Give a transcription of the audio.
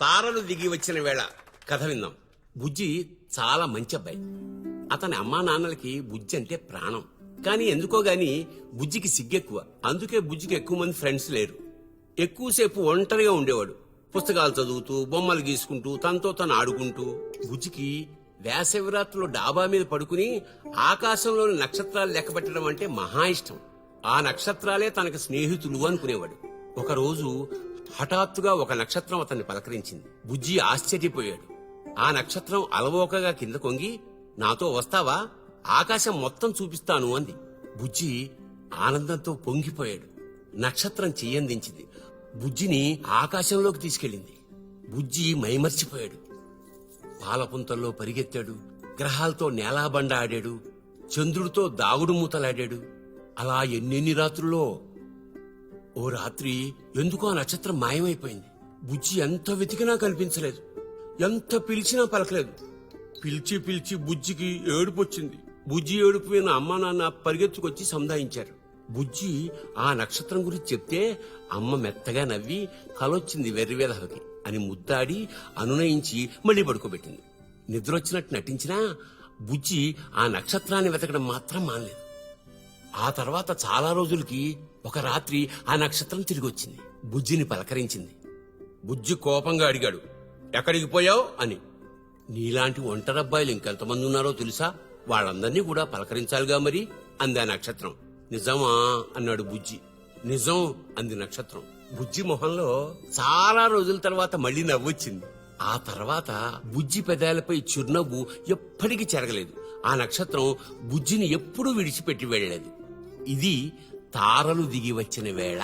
తారలు దిగి వచ్చిన వేళ కథ విందాం. బుజ్జి చాలా మంచి అబ్బాయి. అతని అమ్మా నాన్నలకి బుజ్జి అంటే ప్రాణం. కానీ ఎందుకో గాని బుజ్జికి సిగ్గెక్కువ. అందుకే బుజ్జికి ఎక్కువ మంది ఫ్రెండ్స్ లేరు. ఎక్కువసేపు ఒంటరిగా ఉండేవాడు. పుస్తకాలు చదువుతూ బొమ్మలు గీసుకుంటూ తనతో తను ఆడుకుంటూ బుజ్జికి వేసవిరాత్రులు డాబా మీద పడుకుని ఆకాశంలోని నక్షత్రాలు లెక్క పెట్టడం అంటే మహా ఇష్టం. ఆ నక్షత్రాలే తనకు స్నేహితులు అనుకునేవాడు. ఒకరోజు హఠాత్తుగా ఒక నక్షత్రం అతన్ని పలకరించింది. బుజ్జి ఆశ్చర్యపోయాడు. ఆ నక్షత్రం అలవోకగా కింద కొంగి నాతో వస్తావా? ఆకాశం మొత్తం చూపిస్తాను అంది. బుజ్జి ఆనందంతో పొంగిపోయాడు. నక్షత్రం చెయ్యందించింది. బుజ్జిని ఆకాశంలోకి తీసుకెళ్ళింది. బుజ్జి మైమర్చిపోయాడు. పాలపుంతల్లో పరిగెత్తాడు. గ్రహాలతో నేలాబండ ఆడాడు. చంద్రుడితో దాగుడు మూతలాడాడు అలా ఎన్నెన్ని రాత్రుల్లో ఓ రాత్రి ఎందుకో ఆ నక్షత్రం మాయమైపోయింది. బుజ్జి ఎంత వెతికినా కనిపించలేదు. ఎంత పిలిచినా పలకలేదు. పిలిచి పిలిచి బుజ్జికి ఏడుపు వచ్చింది బుజ్జి ఏడుపు విన్న అమ్మా నాన్న పరిగెత్తుకొచ్చి సముదాయించారు బుజ్జి ఆ నక్షత్రం గురించి చెప్తే అమ్మ మెత్తగా నవ్వి కలొచ్చింది వెర్రివేధవకి అని ముద్దాడి అనునయించి మళ్ళీ పడుకోబెట్టింది. నిద్రొచ్చినట్టు నటించినా బుజ్జి ఆ నక్షత్రాన్ని వెతకడం మాత్రం మానలేదు. ఆ తర్వాత చాలా రోజులకి ఒక రాత్రి ఆ నక్షత్రం తిరిగి వచ్చింది బుజ్జిని పలకరించింది. బుజ్జి కోపంగా అడిగాడు ఎక్కడికి పోయావు? అని. నీలాంటి ఒంటరబ్బాయిలు ఇంకెంతమంది ఉన్నారో తెలుసా? వాళ్ళందరినీ కూడా పలకరించాలిగా మరి? అంది ఆ నక్షత్రం. నిజమా? అన్నాడు బుజ్జి. నిజం అంది నక్షత్రం. బుజ్జి మొహంలో చాలా రోజుల తర్వాత మళ్ళీ నవ్వొచ్చింది. ఆ తర్వాత బుజ్జి పెదాలపై చిరునవ్వు ఎప్పటికీ చెరగలేదు. ఆ నక్షత్రం బుజ్జిని ఎప్పుడూ విడిచిపెట్టి వెళ్ళలేదు. ఇది తారలు దిగి వచ్చిన వేళ.